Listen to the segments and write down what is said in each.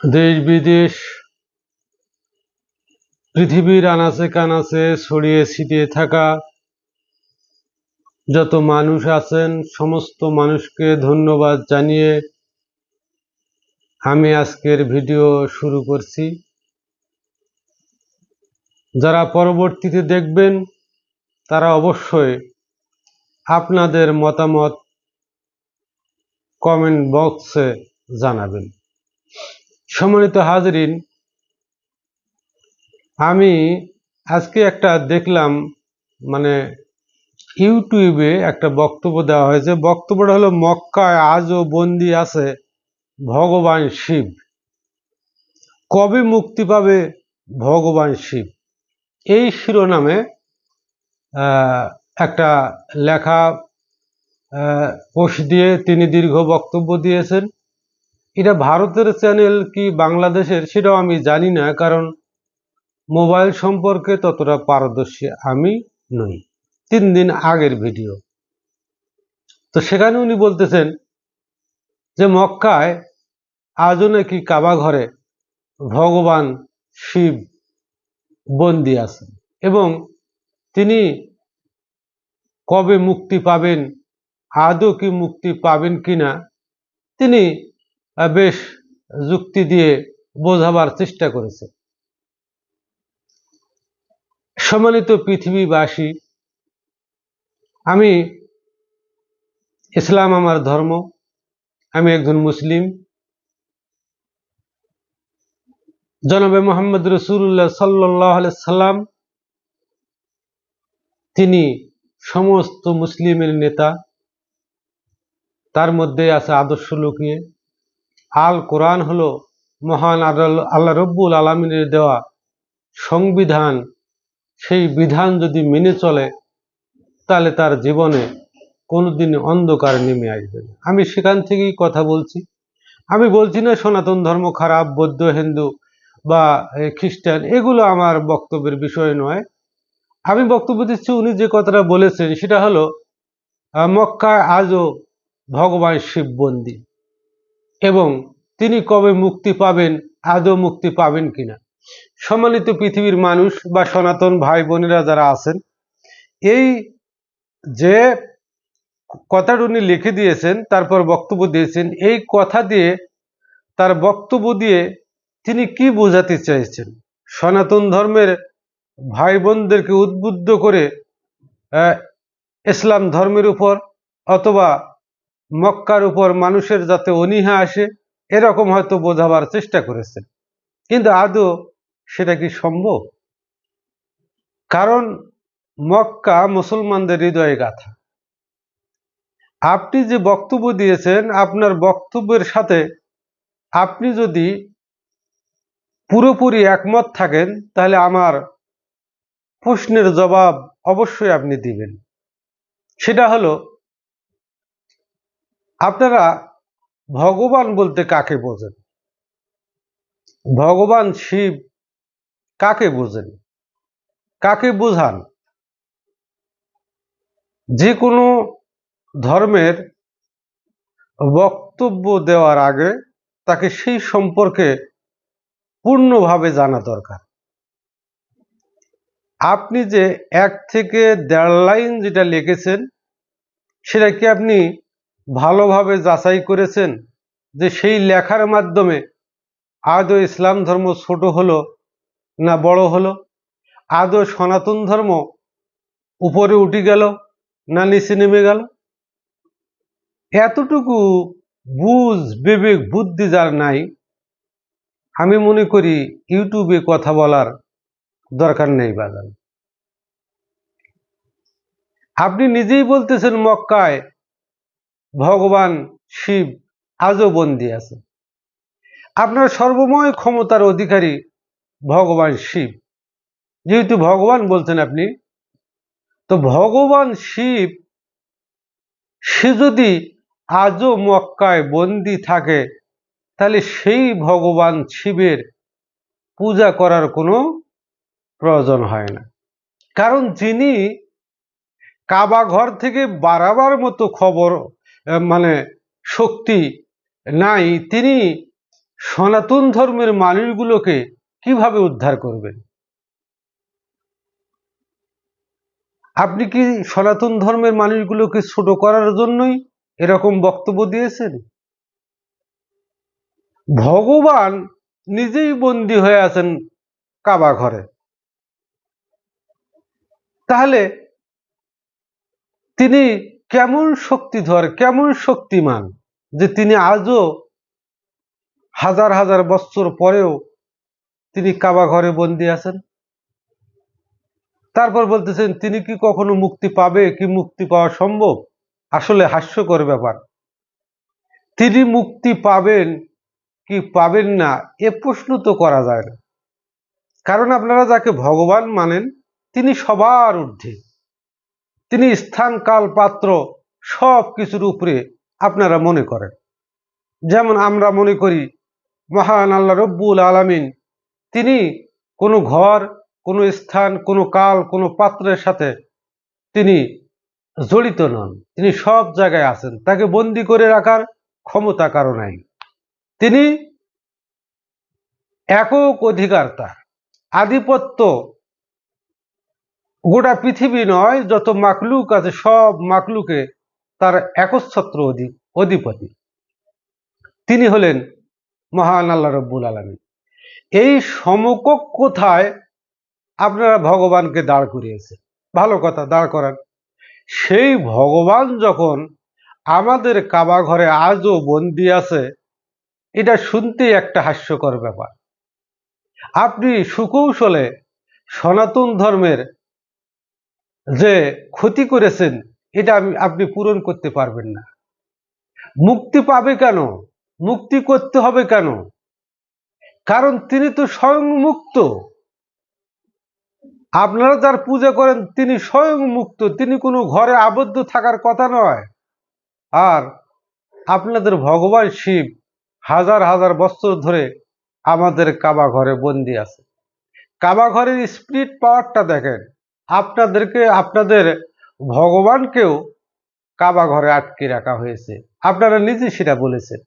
দেশ বিদেশ, পৃথিবীর আনাচে কানাচে ছড়িয়ে ছিটিয়ে থাকা যত মানুষ আছেন, সমস্ত মানুষকে ধন্যবাদ জানিয়ে আমি আজকের ভিডিও শুরু করছি। যারা পরবর্তীতে দেখবেন, তারা অবশ্যই আপনাদের মতামত কমেন্ট বক্সে জানাবেন। সম্মানিত হাজরিন, আমি আজকে একটা দেখলাম মানে ইউটিউবে একটা বক্তব্য দেওয়া হয়েছে। বক্তব্যটা হলো, মক্কায় আজও বন্দি আছে ভগবান শিব। কবে মুক্তি পাবে ভগবান শিব? এই শিরোনামে একটা লেখা পোস্ট দিয়ে তিনি দীর্ঘ বক্তব্য দিয়েছেন। এটা ভারতের চ্যানেল কি বাংলাদেশের সেটাও আমি জানি না, কারণ মোবাইল সম্পর্কে ততটা পারদর্শী আমি নই। তিন দিন আগের ভিডিও তো সেখানে উনি বলতেছেন যে মক্কায় আজও নাকি কাবা ঘরে ভগবান শিব বন্দি আছেন এবং তিনি কবে মুক্তি পাবেন, আদৌ কি মুক্তি পাবেন কিনা তিনি বেশ যুক্তি দিয়ে বোঝাবার চেষ্টা করেছে। সম্মানিত পৃথিবীবাসী, আমি ইসলাম আমার ধর্ম, আমি একজন মুসলিম। জনাবে মোহাম্মদ রসুল্লাহ সাল্লাহ সাল্লাম, তিনি সমস্ত মুসলিমের নেতা। তার মধ্যে আছে আদর্শ লুকিয়ে আল কোরআন হলো মহান আল্লাহ রব্বুল আলমিনের দেওয়া সংবিধান। সেই বিধান যদি মেনে চলে, তাহলে তার জীবনে কোনোদিন অন্ধকার নেমে আসবে না। আমি সেখান থেকেই কথা বলছি। আমি বলছি না সনাতন ধর্ম খারাপ, বৌদ্ধ, হিন্দু বা খ্রিস্টান, এগুলো আমার বক্তব্যের বিষয় নয়। আমি বক্তব্য দিচ্ছি, উনি যে কথাটা বলেছেন, সেটা হলো মক্কায় আজও ভগবান শিব বন্দী। এবং তিনি কবে মুক্তি পাবেন, আদৌ মুক্তি পাবেন কিনা? সম্মানিত পৃথিবীর মানুষ বা সনাতন ভাই বোনেরা যারা আছেন, এই যে কথাটা উনি লিখে দিয়েছেন, তারপর বক্তব্য দিয়েছেন, এই কথা দিয়ে, তার বক্তব্য দিয়ে তিনি কি বোঝাতে চাইছেন? সনাতন ধর্মের ভাই বোনদেরকে উদ্বুদ্ধ করে ইসলাম ধর্মের উপর অথবা মক্কার উপর মানুষের যাতে অনীহা আসে, এরকম হয়তো বোঝাবার চেষ্টা করেছেন কিন্তু আদৌ সেটা কি সম্ভব? কারণ মক্কা মুসলমানদের হৃদয়ে গাথা। আপনি যে বক্তব্য দিয়েছেন, আপনার বক্তব্যের সাথে আপনি যদি পুরোপুরি একমত থাকেন, তাহলে আমার প্রশ্নের জবাব অবশ্যই আপনি দিবেন। সেটা হলো আপনারা ভগবান বলতে কাকে বোঝেন? ভগবান শিব কাকে বোঝেন? কাকে বোঝান? যে কোনো ধর্মের বক্তব্য দেওয়ার আগে তাকে সেই সম্পর্কে পূর্ণভাবে জানা দরকার। আপনি যে এক থেকে দেড় লাইন যেটা লিখেছেন, সেটা কি আপনি ভালোভাবে যাচাই করেছেন যে সেই লেখার মাধ্যমে আদৌ ইসলাম ধর্ম ছোট হলো না বড় হলো? আদৌ সনাতন ধর্ম উপরে উঠে গেল না নিচে নেমে গেল? এতটুকু বুঝ, বিবেক, বুদ্ধি যার নাই, আমি মনে করি ইউটিউবে কথা বলার দরকার নেই বাজান। আপনি নিজেই বলতেছেন মক্কায় ভগবান, শিব আজও বন্দী আছে আপনার সর্বময় ক্ষমতার অধিকারী ভগবান শিব। যেহেতু ভগবান বলছেন আপনি, তো ভগবান শিব, সে যদি আজও মক্কায় বন্দি থাকে, তাহলে সেই ভগবান শিবের পূজা করার কোনো প্রয়োজন হয় না। কারণ যিনি কাবা ঘর থেকে বাড়াবার মতো খবর মানে শক্তি নাই, তিনি সনাতন ধর্মের মানুষগুলোকে কীভাবে উদ্ধার করবেন? আপনি কি সনাতন ধর্মের মানুষগুলোকে ছোট করার জন্যই এরকম বক্তব্য দিয়েছেন? ভগবান নিজেই বন্দী হয়ে আছেন কাবা ঘরে। তাহলে তিনি কেমন শক্তিধর, কেমন শক্তিমান যে তিনি আজও হাজার হাজার বছর পরেও তিনি কাবা ঘরে বন্দি আছেন। তারপর বলতেছেন, তিনি কি কখনো মুক্তি পাবে কি মুক্তি পাওয়া সম্ভব? আসলে হাস্যকর ব্যাপার। তিনি মুক্তি পাবেন কি পাবেন না, এ প্রশ্ন তো করা যায় না। কারণ আপনারা যাকে ভগবান মানেন, তিনি সবার ঊর্ধ্বে। তিনি স্থান কাল পাত্র সব কিছুর উপরে আপনারা মনে করেন। যেমন আমরা মনে করি, মহান আল্লাহ রব্বুল আলামিন, তিনি কোনো ঘর, কোনো স্থান, কোনো কাল, কোনো পাত্রের সাথে তিনি জড়িত নন। তিনি সব জায়গায় আছেন। তাকে বন্দি করে রাখার ক্ষমতা কারও নাই। তিনি একক অধিকার তার। আধিপত্য গোটা পৃথিবী নয়, যত মাকলুক আছে, সব মাকলুকে তার একচ্ছত্র অধিপতি। তিনি হলেন মহান আল্লাহ রব্বুল আলমী এই সমকক কোথায়? আপনারা ভগবানকে দাঁড় করিয়েছে ভালো কথা, দাঁড় করান। সেই ভগবান যখন আমাদের কাবা ঘরে আজও বন্দি আছে, এটা শুনতেই একটা হাস্যকর ব্যাপার। আপনি সুকৌশলে সনাতন ধর্মের যে ক্ষতি করেছেন, এটা আপনি পূরণ করতে পারবেন না। মুক্তি পাবে কেন? মুক্তি করতে হবে কেন? কারণ তিনি তো স্বয়ং মুক্ত। আপনারা যার পূজা করেন, তিনি স্বয়ং মুক্ত। তিনি কোনো ঘরে আবদ্ধ থাকার কথা নয়। আর আপনাদের ভগবান শিব হাজার হাজার বছর ধরে আমাদের কাবা ঘরে বন্দি আছে। কাবা ঘরের স্পিরিট পাওয়ারটা দেখেন। আপনাদেরকে, আপনাদের ভগবানকেও কাবা ঘরে আটকে রাখা হয়েছে। আপনারা নিজে সেটা বলেছেন।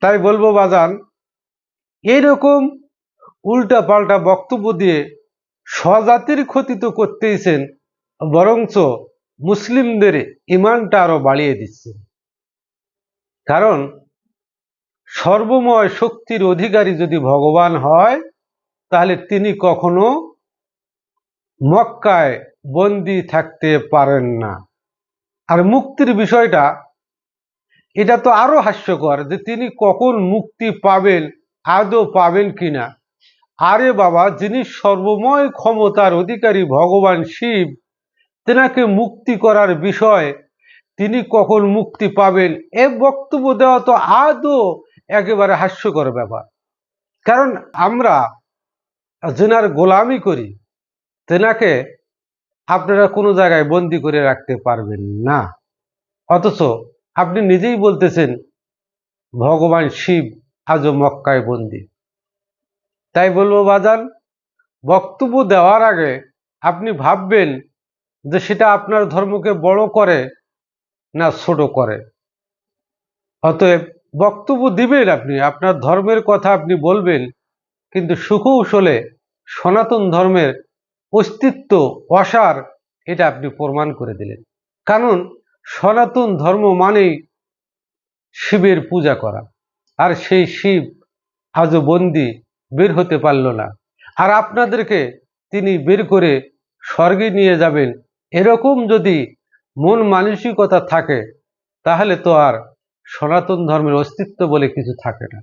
তাই বলব, বাজান এইরকম উল্টা পাল্টা বক্তব্য দিয়ে স্বজাতির ক্ষতি তো করতেইছেন, বরঞ্চ মুসলিমদের ইমানটা আরও বাড়িয়ে দিচ্ছে। কারণ সর্বময় শক্তির অধিকারী যদি ভগবান হয়, তাহলে তিনি কখনো মক্কায় বন্দি থাকতে পারেন না। আর মুক্তির বিষয়টা, এটা তো আরও হাস্যকর যে তিনি কখন মুক্তি পাবেন, আদৌ পাবেন কিনা। আরে বাবা, যিনি সর্বময় ক্ষমতার অধিকারী ভগবান শিব, তেনাকে মুক্তি করার বিষয়, তিনি কখন মুক্তি পাবেন, এ বক্তব্য দেওয়া তো আদৌ একেবারে হাস্যকর ব্যাপার। কারণ আমরা, যেনার গোলামি করি তেনাকে আপনারা কোনো জায়গায় বন্দি করে রাখতে পারবেন না। অথচ আপনি নিজেই বলতেছেন, ভগবান শিব আজও মক্কায় বন্দি। তাই বলব, বাজান, বক্তব্য দেওয়ার আগে আপনি ভাববেন যে সেটা আপনার ধর্মকে বড় করে না ছোট করে। অতএব বক্তব্য দিবেন আপনি, আপনার ধর্মের কথা আপনি বলবেন, কিন্তু সুকৌশলে সনাতন ধর্মের অস্তিত্ব, অসার, এটা আপনি প্রমাণ করে দিলেন। কারণ সনাতন ধর্ম মানেই শিবের পূজা করা। আর সেই শিব আজও বন্দি, বের হতে পারল না। আর আপনাদেরকে তিনি বের করে স্বর্গে নিয়ে যাবেন, এরকম যদি মন মানসিকতা থাকে, তাহলে তো আর সনাতন ধর্মের অস্তিত্ব বলে কিছু থাকে না।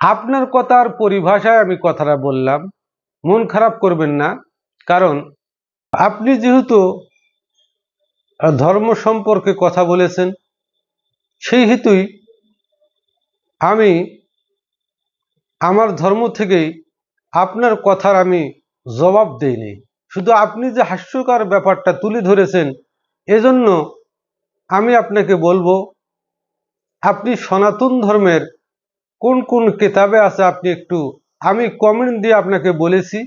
আপনার কথার পরিভাষায় আমি কথাটা বললাম মন খারাপ করবেন না। কারণ আপনি যেহেতু ধর্ম সম্পর্কে কথা বলেছেন, সেই হেতুই আমি আমার ধর্ম থেকেই আপনার কথার আমি জবাব দেইনি শুধু আপনি যে হাস্যকর ব্যাপারটা তুলে ধরেছেন, এজন্য আমি আপনাকে বলব, আপনি সনাতন ধর্মের কোন কোন কেতাবে আছে আপনি একটু আমি কমেন্ট দিয়ে আপনাকে বলেছি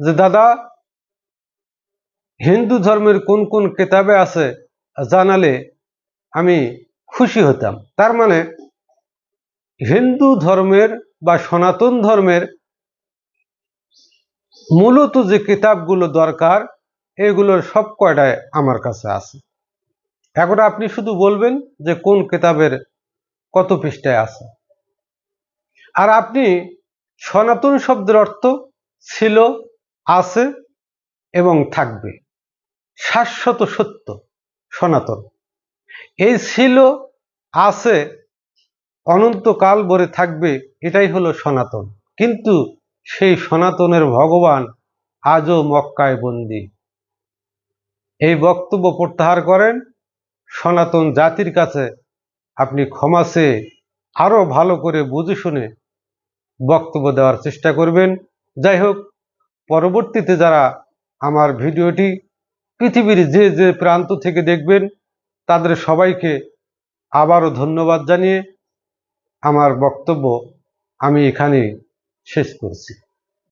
যে, দাদা, হিন্দু ধর্মের কোন কোন কেতাবে আছে জানালে আমি খুশি হতাম। তার মানে হিন্দু ধর্মের বা সনাতন ধর্মের মূলত যে কিতাবগুলো দরকার, এগুলোর সব কয়টায় আমার কাছে আছে। এখন আপনি শুধু বলবেন যে কোন কিতাবের কত পৃষ্ঠায় আছে। আর আপনি সনাতন শব্দের অর্থ ছিল, আছে এবং থাকবে। শাশ্বত সত্য, সনাতন। এই ছিল, আছে, অনন্তকাল ভরে থাকবে, এটাই হলো সনাতন। কিন্তু সেই সনাতনের ভগবান আজও মক্কায় বন্দী। এই বক্তব্য প্রত্যাহার করেন, সনাতন জাতির কাছে আপনি ক্ষমা চেয়ে আরও ভালো করে বুঝে শুনে বক্তব্য দেওয়ার চেষ্টা করবেন। যাই হোক, পরবর্তীতে যারা আমার ভিডিওটি পৃথিবীর যে যে প্রান্ত থেকে দেখবেন, তাদের সবাইকে আবারও ধন্যবাদ জানিয়ে আমার বক্তব্য আমি এখানে শেষ করছি।